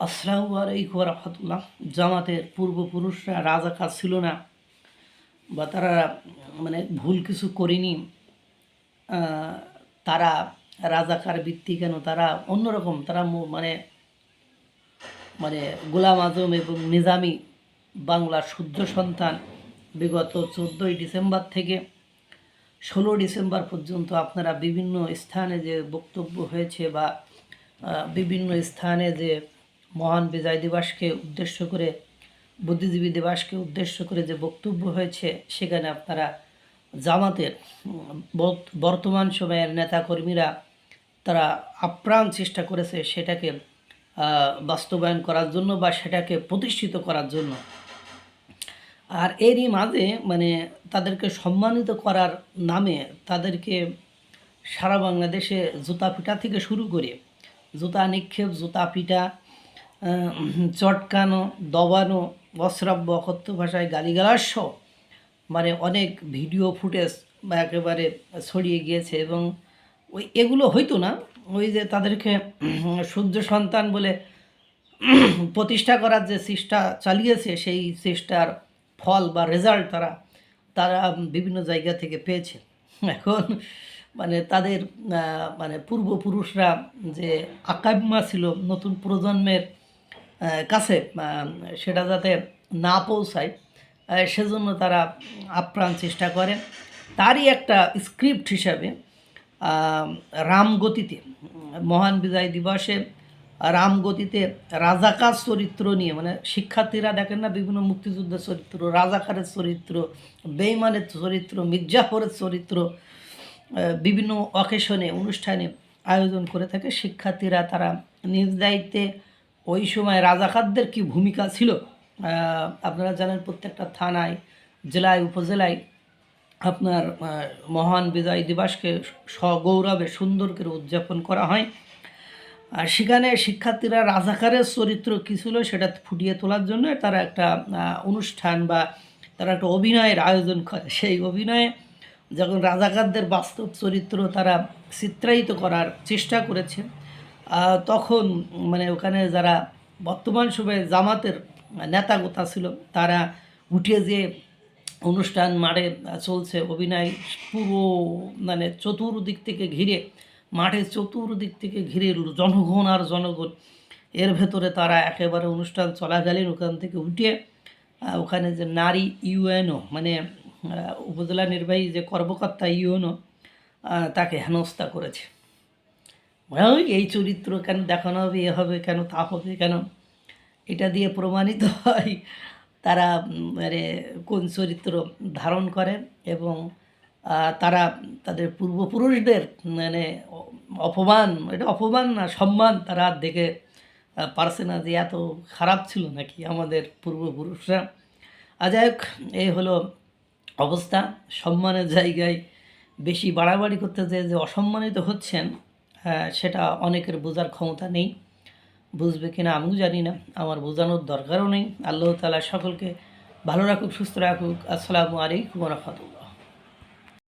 আসসালামু রহমতুল্লাহ জামাতের পূর্বপুরুষরা রাজাকার ছিল না বা তারা মানে ভুল কিছু করেনি তারা রাজাকার বৃত্তি কেন? তারা অন্যরকম, তারা মানে মানে গোলাম আজম এবং নিজামি বাংলার শুদ্ধ সন্তান। বিগত চোদ্দোই ডিসেম্বর থেকে ষোলো ডিসেম্বর পর্যন্ত আপনারা বিভিন্ন স্থানে যে বক্তব্য হয়েছে বা বিভিন্ন স্থানে যে মহান বিজয় দিবসকে উদ্দেশ্য করে বুদ্ধিজীবী দিবসকে উদ্দেশ্য করে যে বক্তব্য হয়েছে সেখানে আপনারা জামাতের বর্তমান সময়ের নেতাকর্মীরা তারা আপ্রাণ চেষ্টা করেছে সেটাকে বাস্তবায়ন করার জন্য বা সেটাকে প্রতিষ্ঠিত করার জন্য। আর এরই মাঝে মানে তাদেরকে সম্মানিত করার নামে তাদেরকে সারা বাংলাদেশে জুতা পিটা থেকে শুরু করে জুতা নিক্ষেপ জুতা আহ, চটকানো, দবানো, অশ্রাব্য অকথ্য ভাষায় গালিগালাজ সহ মানে অনেক ভিডিও ফুটেজ বা একেবারে ছড়িয়ে গিয়েছে এবং ওই এগুলো হইতো না। ওই যে তাদেরকে সূর্য সন্তান বলে প্রতিষ্ঠা করার যে চেষ্টা চালিয়েছে, সেই চেষ্টার ফল বা রেজাল্ট তারা তারা বিভিন্ন জায়গা থেকে পেয়েছে। এখন মানে তাদের মানে পূর্বপুরুষরা যে আকাম্মা ছিল নতুন প্রজন্মের কাছে সেটা যাতে না পৌঁছায় সেজন্য তারা আপ্রাণ চেষ্টা করেন। তারই একটা স্ক্রিপ্ট হিসাবে রামগতিতে মহান বিজয় দিবসে রামগতিতে রাজাকার চরিত্র নিয়ে মানে শিক্ষার্থীরা দেখেন না বিভিন্ন মুক্তিযুদ্ধের চরিত্র, রাজাকারের চরিত্র বেইমানের চরিত্র, মির্জাফরের চরিত্র বিভিন্ন অকেশনে অনুষ্ঠানে আয়োজন করে থাকে। শিক্ষার্থীরা তারা নিজ দায়িত্বে ওই সময় রাজাকারদের কি ভূমিকা ছিল? আপনারা জানেন প্রত্যেকটা থানায়, জেলায়, উপজেলায় আপনার মহান বিজয় দিবসকে সগৌরবে সুন্দর করে উদযাপন করা হয়। আর সেখানে শিক্ষার্থীরা রাজাকারের চরিত্র কী ছিল সেটা ফুটিয়ে তোলার জন্য তারা একটা অনুষ্ঠান বা তারা একটা অভিনয়ের আয়োজন করে। সেই অভিনয়ে যখন রাজাকারদের বাস্তব চরিত্র তারা চিত্রায়িত করার চেষ্টা করেছে তখন মানে ওখানে যারা বর্তমান সময়ে জামাতের নেতাগোতা ছিল, তারা উঠে যে অনুষ্ঠান মাঠে চলছে, অভিনয় পুরো মানে চতুর্দিক থেকে ঘিরে, মাঠের চতুর্দিক থেকে ঘিরে জনগণ আর জনগণ, এর ভেতরে তারা একেবারে অনুষ্ঠান চলাকালীন ওখান থেকে উঠে ওখানে যে নারী ইউএনও মানে উপজেলা নির্বাহী যে কর্মকর্তা ইউএনও তাকে হেনস্থা করেছে। ওই এই চরিত্র কেন, দেখানো হবে, এ হবে কেন, তা হবে কেন? এটা দিয়ে প্রমাণিত হয় তারা মানে কোন চরিত্র ধারণ করে এবং তারা তাদের পূর্বপুরুষদের মানে অপমান, এটা অপমান না, সম্মান তারা দেখে পারছে না যে এত খারাপ ছিল নাকি আমাদের পূর্বপুরুষরা। আর যাই হোক, এই হলো অবস্থা। সম্মানের জায়গায় বেশি বাড়াবাড়ি করতে যে অসম্মানিত হচ্ছেন সেটা অনেকের বোঝার ক্ষমতা নেই। বুঝবে কিনা আমিও জানি না। আমার বোঝানোর দরকারও নেই। আল্লাহ তালা সকলকে ভালো রাখুক, সুস্থ রাখুক। আসসালামু আলাইকুম রহমতুল্লাহ।